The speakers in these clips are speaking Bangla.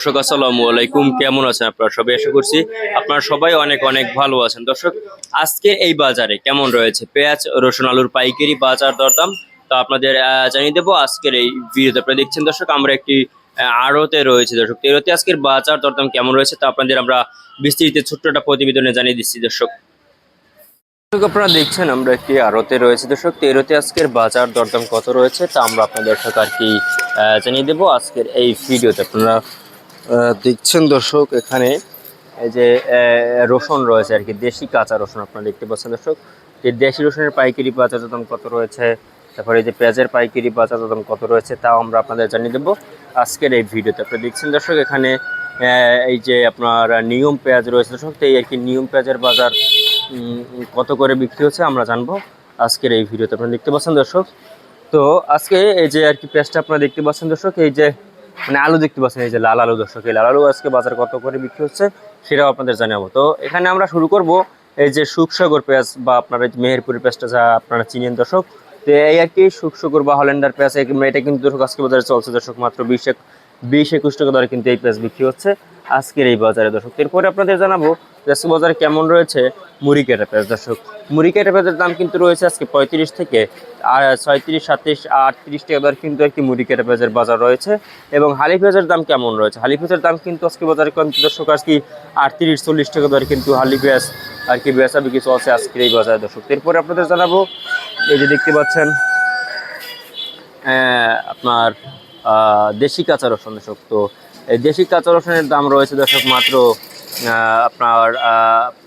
দর্শক আসসালামু আলাইকুম। কেমন আছেন আপনারা? সবাই আশা করছি আপনারা সবাই অনেক অনেক ভালো আছেন। দর্শক আজকে এই বাজারে কেমন রয়েছে? পেঁয়াজ রসুন আলুর পাইকারি বাজার দরদাম। তো আপনাদের জানিয়ে দেবো আজকের এই ভিডিওতে। আপনারা দেখছেন দর্শক আমরা একটি আড়তে রয়েছে দর্শক। তো এড়তে আজকের বাজার দরদাম কেমন রয়েছে তা আপনাদের আমরা বিস্তৃত ছোট্ট একটা প্রতিবেদনে জানিয়ে দিচ্ছি দর্শক। দর্শক, আপনারা দেখছেন আমরা একটি আড়তে রয়েছে দর্শক। তেরোতে আজকের বাজার দরদাম কত রয়েছে তা আমরা আপনাদের সাথে আর কি জানিয়ে দেবো আজকের এই ভিডিওতে। আপনারা দেখছেন দর্শক, এখানে এই যে রসুন রয়েছে আর কি, দেশি কাঁচা রসুন আপনারা দেখতে পাচ্ছেন দর্শক। যে দেশি রসুনের পাইকারি বাজার দাম কত রয়েছে, তারপরে এই যে পেঁয়াজের পাইকারি বাজার দাম কত রয়েছে, তাও আমরা আপনাদের জানিয়ে দেবো। আজকের এই ভিডিওতে আপনারা দেখছেন দর্শক, এখানে এই যে আপনার নিয়ম পেঁয়াজ রয়েছে দর্শক, তো এই আর কি নিয়ম পেঁয়াজের বাজার কত করে বিক্রি হচ্ছে আমরা জানব। আজকের এই ভিডিওতে আপনারা দেখতে পাচ্ছেন দর্শক। তো আজকে এই যে আর কি পেঁয়াজটা আপনারা দেখতে পাচ্ছেন দর্শক, এই যে মানে আলু দেখতে পাচ্ছেন, এই যে লাল আলু দর্শক, এই লাল আলু আজকে বাজার কত করে বিক্রি হচ্ছে সেটাও আপনাদের জানাব। তো এখানে আমরা শুরু করব, এই যে সুখসাগর পেঁয়াজ বা আপনার এই যে মেহেরপুরের পেঁয়াজটা যা আপনারা চিনেন দর্শক, তো এই আর কি সুখসাগর বা হল্যান্ডার পেঁয়াজ, এই- এটা কিন্তু দর্শক আজকে বাজারে চলছে দর্শক, মাত্র বিশ বিশ একুশ টাকা দরে কিন্তু এই পেঁয়াজ বিক্রি হচ্ছে আজকের এই বাজারে দর্শক। এরপরে আপনাদের জানাব আজকে বাজারে কেমন রয়েছে? মুড়ি কেটা পেঁয়াজ, দর্শক। মুড়ি কেটা পেঁয়াজের দাম কিন্তু রয়েছে আজকে পঁয়ত্রিশ থেকে আর ছয়ত্রিশ, সাতত্রিশ, আটত্রিশ টাকা দর কিন্তু কি মুড়ি কেটা পেঁয়াজের বাজার রয়েছে। এবং হালি পেঁয়াজের দাম কেমন রয়েছে? হালি পেঁয়াজের দাম কিন্তু আজকে বাজারে কিন্তু দর্শক, আজকে আটত্রিশ, চল্লিশ টাকা দরে কিন্তু হালি পেঁয়াজ আর কি বেচা বিক্রি চলছে আজকের এই বাজারে, দর্শক। এরপরে আপনাদের জানাব, এই যে দেখতে পাচ্ছেন আপনার দেশি কাঁচা রসুন, দর্শক। তো, এই দেশি কাঁচা রসুনের দাম রয়েছে, দর্শক, মাত্র আপনার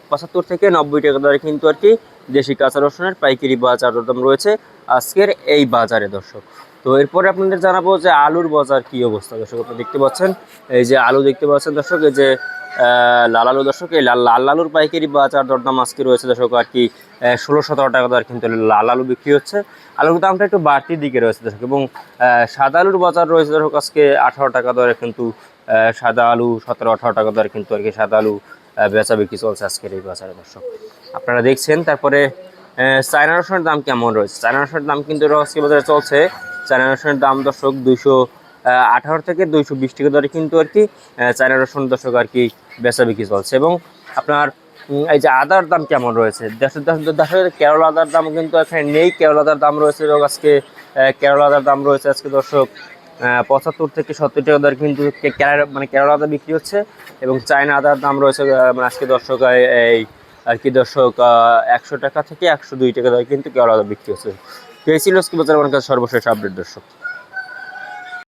পঁচাত্তর থেকে নব্বই টাকা দরে কিন্তু আর কি দেশি কাঁচা রসুনের পাইকারি বাজার দাম রয়েছে আজকের এই বাজারে, দর্শক। তো এরপরে আপনাদের জানাব যে আলুর বাজার কি অবস্থা, দর্শক, আপনারা দেখতে পাচ্ছেন। এই যে আলু দেখতে পাচ্ছেন, দর্শক, এই যে লাল আলু দর্শক, এই লাল লাল আলুর পাইকারি বাজার দরদাম আজকে রয়েছে, দর্শক, আর কি ষোলো সতেরো টাকা দর কিন্তু লাল আলু বিক্রি হচ্ছে। আলুর দামটা একটু বাড়তির দিকে রয়েছে, দর্শক, এবং সাদা আলুর বাজার রয়েছে, দর্শক, আজকে আঠারো টাকা দরে কিন্তু সাদা আলু সতেরো, আঠারো টাকা দরে কিন্তু আর কি সাদা আলু বেচা বিক্রি চলছে আজকের এই বাজারে, দর্শক। আপনারা দেখছেন, তারপরে চায়না রসুনের দাম কেমন রয়েছে? চায়না রসুনের দাম কিন্তু আজকে বাজারে চলছে। চায়না রসুনের দাম, দর্শক, দুইশো আঠারো থেকে দুইশো বিশ টাকা দরে কিন্তু আর কি চায়না রসুন দর্শক আর কি বেচা বিক্রি চলছে। এবং আপনার এই যে আদার দাম কেমন রয়েছে? কেরল আদার দাম কিন্তু এখানে নেই, কেরল আদার দাম রয়েছে, এবং আজকে কেরল আদার দাম রয়েছে আজকে দর্শক পঁচাত্তর থেকে সত্তর টাকা দর কিন্তু মানে কেরল আদা বিক্রি হচ্ছে, এবং চায়না আদার দাম রয়েছে মানে আজকে দর্শক এই আর কি দর্শক একশো টাকা থেকে একশো দুই টাকা দর কিন্তু কেরল আদা বিক্রি হচ্ছে। তো এই বাজার সর্বশেষ আপডেট দর্শক।